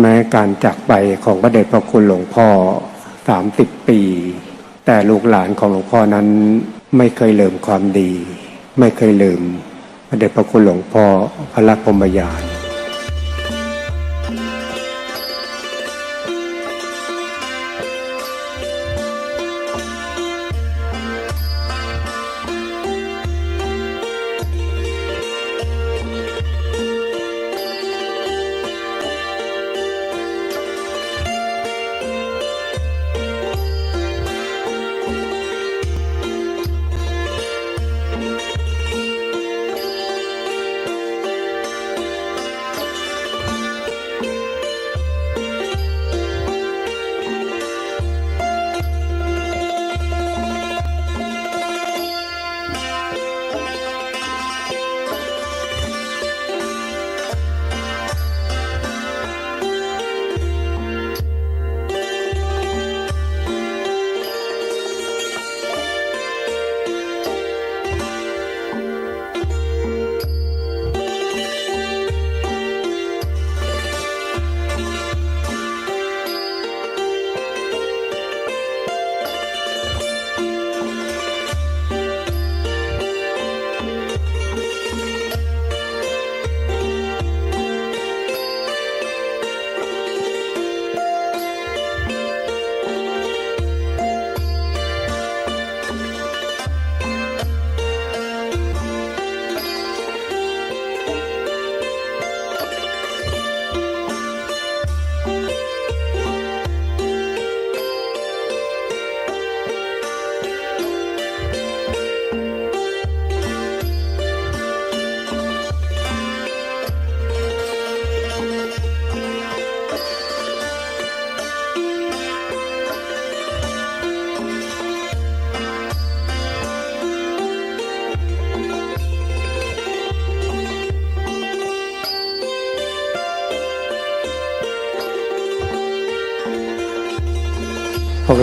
แม้การจากไปของพระเดชพระคุณหลวงพ่อสามสิบปี แต่ลูกหลานของหลวงพ่อนั้นไม่เคยลืมความดี ไม่เคยลืมพระเดชพระคุณหลวงพ่อพระลักษมพมยาน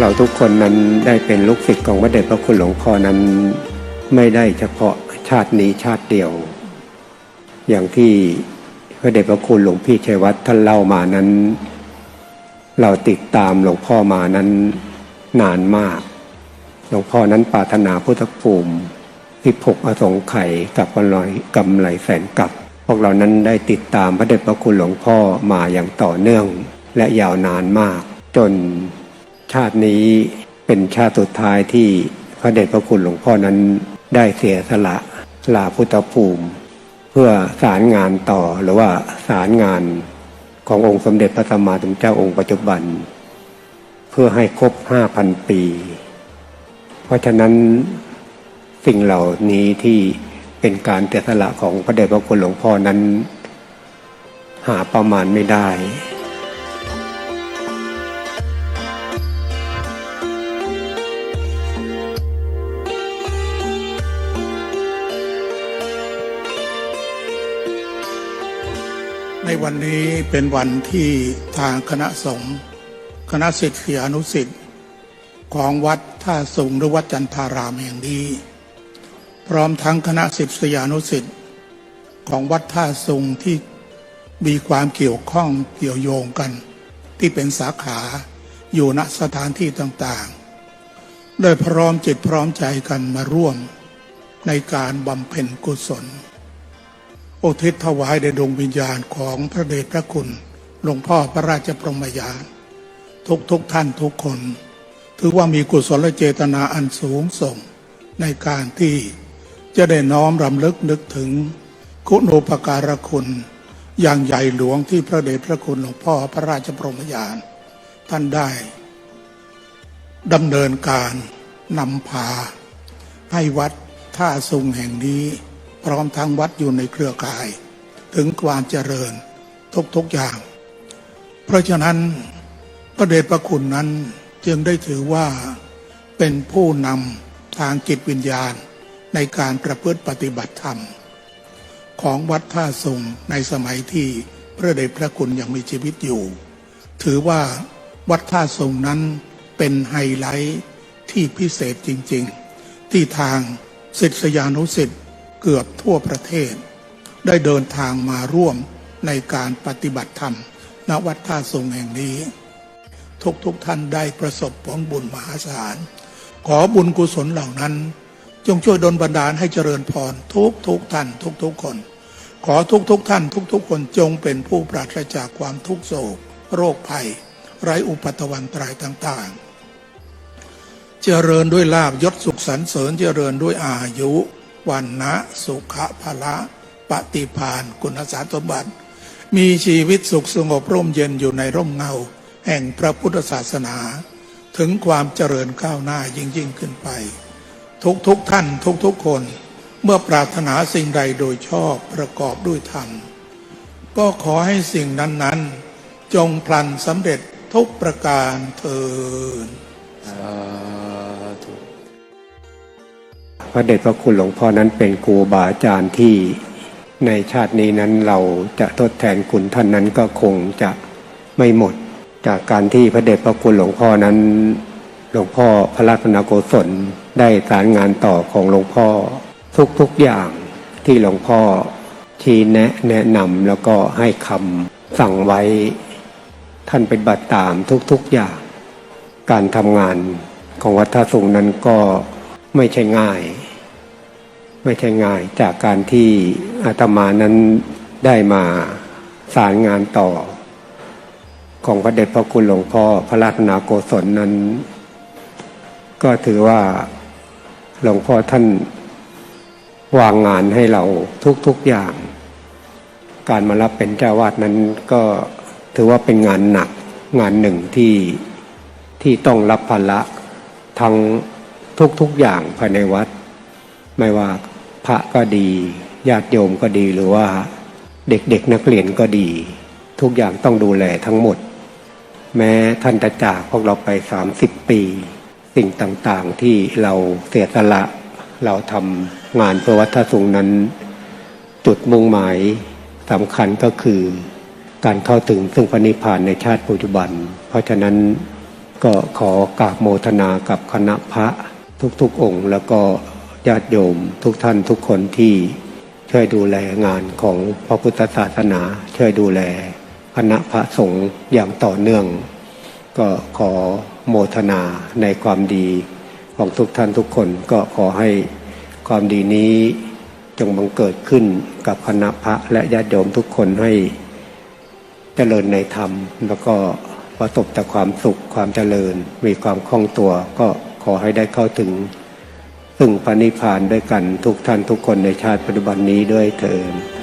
เราทุกคนนั้นได้เป็นลูกศิษย์ของพระเดชพระคุณหลวงพ่อนั้น ไม่ได้เฉพาะชาตินี้ชาติเดียว อย่างที่พระเดชพระคุณหลวงพี่ชัยวัฒน์ท่านเล่ามานั้น เราติดตามหลวงพ่อมานั้นนานมาก หลวงพ่อนั้นปรารถนาพุทธภูมิที่ผกอสงไขยกับกำไรกำไรแสนกับ พวกเรานั้นได้ติดตามพระเดชพระคุณหลวงพ่อมาอย่างต่อเนื่องและยาวนานมาก จน ชาตินี้เป็นชาติสุดท้ายที่พระเดชพระคุณหลวงพ่อนั้นได้เสียสละลาพุทธภูมิ เพื่อสารงานต่อหรือว่าสารงานขององค์สมเด็จพระสัมมาสัมพุทธเจ้าองค์ปัจจุบัน เพื่อให้ครบห้าพันปี เพราะฉะนั้นสิ่งเหล่านี้ที่เป็นการเสียสละของพระเดชพระคุณหลวงพ่อนั้น หาประมาณไม่ได้ ในวันนี้เป็นวันที่ทางคณะสงฆ์คณะสิทธิอนุสิทธิ์ของวัดท่าสุงหรือวัดจันทารามแห่งนี้ พร้อมทั้งคณะสิทธิอนุสิทธิ์ของวัดท่าสุงที่มีความเกี่ยวข้องเกี่ยวโยงกัน ที่เป็นสาขาอยู่ณสถานที่ต่างๆ ได้พร้อมจิตพร้อมใจกันมาร่วมในการบำเพ็ญกุศล อุทิศถวายแด่ดวงวิญญาณของพระเดชพระคุณหลวงพ่อพระราชพรหมยานทุกทุกท่านทุกคน ถือว่ามีกุศลเจตนาอันสูงส่งในการที่จะได้น้อมรำลึกนึกถึงคุณูปการคุณอย่างใหญ่หลวงที่พระเดชพระคุณหลวงพ่อพระราชพรหมยานท่านได้ดำเนินการนำพาให้วัดท่าสุงแห่งนี้ พร้อมทั้งวัดอยู่ในเครือข่าย ถึงความเจริญทุกๆอย่าง เพราะฉะนั้นพระเดชพระคุณนั้นจึงได้ถือว่าเป็นผู้นำทางจิตวิญญาณในการประพฤติปฏิบัติธรรม ของวัดท่าสุงในสมัยที่พระเดชพระคุณยังมีชีวิตอยู่ ถือว่าวัดท่าสุงนั้นเป็นไฮไลท์ที่พิเศษจริง ๆ ที่ทางศิษยานุศิษย์ เกือบทั่วประเทศ ได้เดินทางมาร่วมในการปฏิบัติธรรม ณวัดท่าสุงแห่งนี้ ทุกทุกท่านได้ประสบผลบุญมหาศาล ขอบุญกุศลเหล่านั้น จงช่วยดลบันดาลให้เจริญพรทุกทุกท่าน ทุกทุกคน ขอทุกทุกท่าน ทุกทุกคนจงเป็นผู้ปราศจากความทุกโศก โรคภัย ไร้อุปัตตวันตรายต่างๆ เจริญด้วยลาบยศสุขสรรเสริญเจริญด้วยอายุ วันนะสุขะพละปฏิพานกุณสารสมบัติ มีชีวิตสุขสงบร่มเย็นอยู่ในร่มเงา แห่งพระพุทธศาสนา ถึงความเจริญก้าวหน้ายิ่งยิ่งขึ้นไป ทุกทุกท่านทุกทุกคน เมื่อปรารถนาสิ่งใดโดยชอบประกอบด้วยธรรม ก็ขอให้สิ่งนั้น ๆ จงพลันสำเร็จทุกประการเทิน พระเดชพระคุณหลวงพ่อนั้นเป็นครูบาอาจารย์ที่ในชาตินี้นั้นเราจะทดแทนคุณท่านนั้นก็คงจะไม่หมด จากการที่พระเดชพระคุณหลวงพ่อนั้น หลวงพ่อพระรัตนโกศลได้สารงานต่อของหลวงพ่อ ทุกๆอย่างที่หลวงพ่อชี้แนะแนะนำแล้วก็ให้คำสั่งไว้ ท่านเป็นบัติตามทุกๆอย่าง การทำงานของวัดท่าสุงนั้นก็ไม่ใช่ง่าย ไม่ใช่ง่ายจากการที่อาตมานั้นได้มาสารงานต่อ ของพระเดชพระคุณหลวงพ่อพระราชนาโกศลนั้น ก็ถือว่าหลวงพ่อท่านวางงานให้เราทุกๆอย่าง การมารับเป็นเจ้าวาดนั้นก็ถือว่าเป็นงานหนักงานหนึ่งที่ที่ต้องรับภาระทั้งทุกๆอย่างภายในวัด ไม่ว่า พระก็ดี ญาติโยมก็ดีหรือว่าเด็กๆนักเรียนก็ดี ทุกอย่างต้องดูแลทั้งหมด แม้ท่านจะจากพวกเราไปสามสิบปี สิ่งต่างๆที่เราเสียสละ เราทำงานเพื่อวัฒนสุงนั้น จุดมุ่งหมายสำคัญก็คือ การเข้าถึงซึ่งพระนิพพานในชาติปัจจุบัน เพราะฉะนั้นก็ขอกราบโมทนากับคณะพระทุกๆองค์แล้วก็ ญาติโยมทุกท่านทุกคนที่ช่วยดูแลงานของพระพุทธศาสนา ช่วยดูแลคณะพระสงฆ์อย่างต่อเนื่อง ก็ขอโมทนาในความดีของทุกท่านทุกคนก็ขอให้ความดีนี้จงบังเกิดขึ้นกับคณะพระและญาติโยมทุกคนให้เจริญในธรรม แล้วก็ประสบแต่ความสุขความเจริญ มีความคล่องตัวก็ขอให้ได้เข้าถึง ซึ่งปณิพานด้วยกันทุกท่านทุกคนในชาติปัจจุบันนี้ด้วยเถิด